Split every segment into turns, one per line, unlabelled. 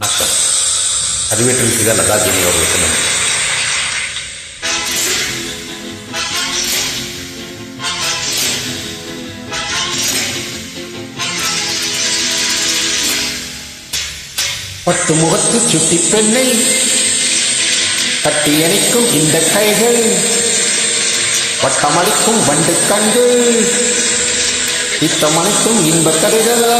வணக்கம் அறிவேற்றில் சிக லதாஜினி அவர்களுக்கு நன்றி பட்டு முகத்து சுட்டி பெண்ணை கட்டி அணைக்கும் இந்த கைகள். வட்டமளிக்கும் வண்டு கண்டு இத்தமளிக்கும் இன்ப கதைகளா.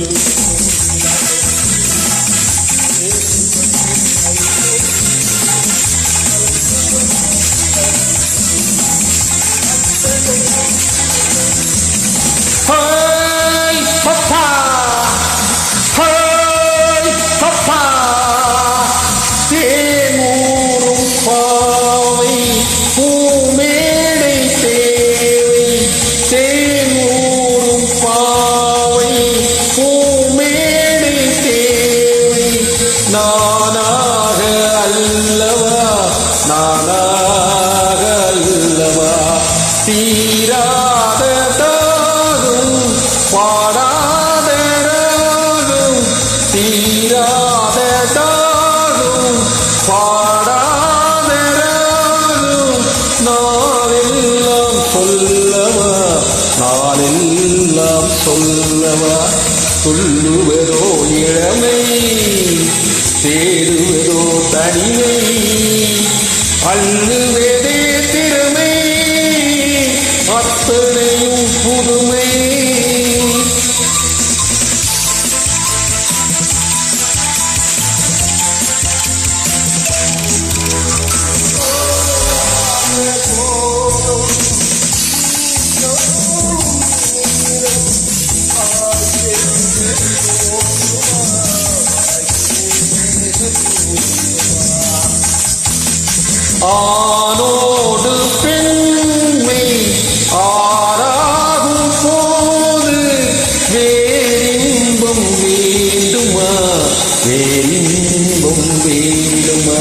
《おはよう》அல்லவா தீராத தாகும் பாடாத ராகும் தீராத தாகும் பாடாத ராகும் நாளெல்லாம் சொல்லவா? நாளெல்லாம் சொல்லவா? சொல்லுவதோ இளமை தேடுவதோ தனிமை அள்ளுவதே ஆனோடு பெண்மை ஆறாகும் போது வேறின்பம் வேண்டுமா? வேறின்பம் வேண்டுமா?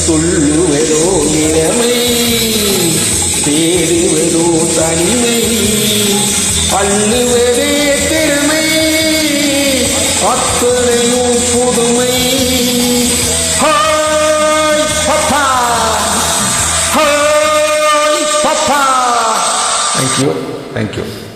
சொல்லுவதோ நிலைமை தேடுவதோ தனிமை அள்ளுவதோ Thank you.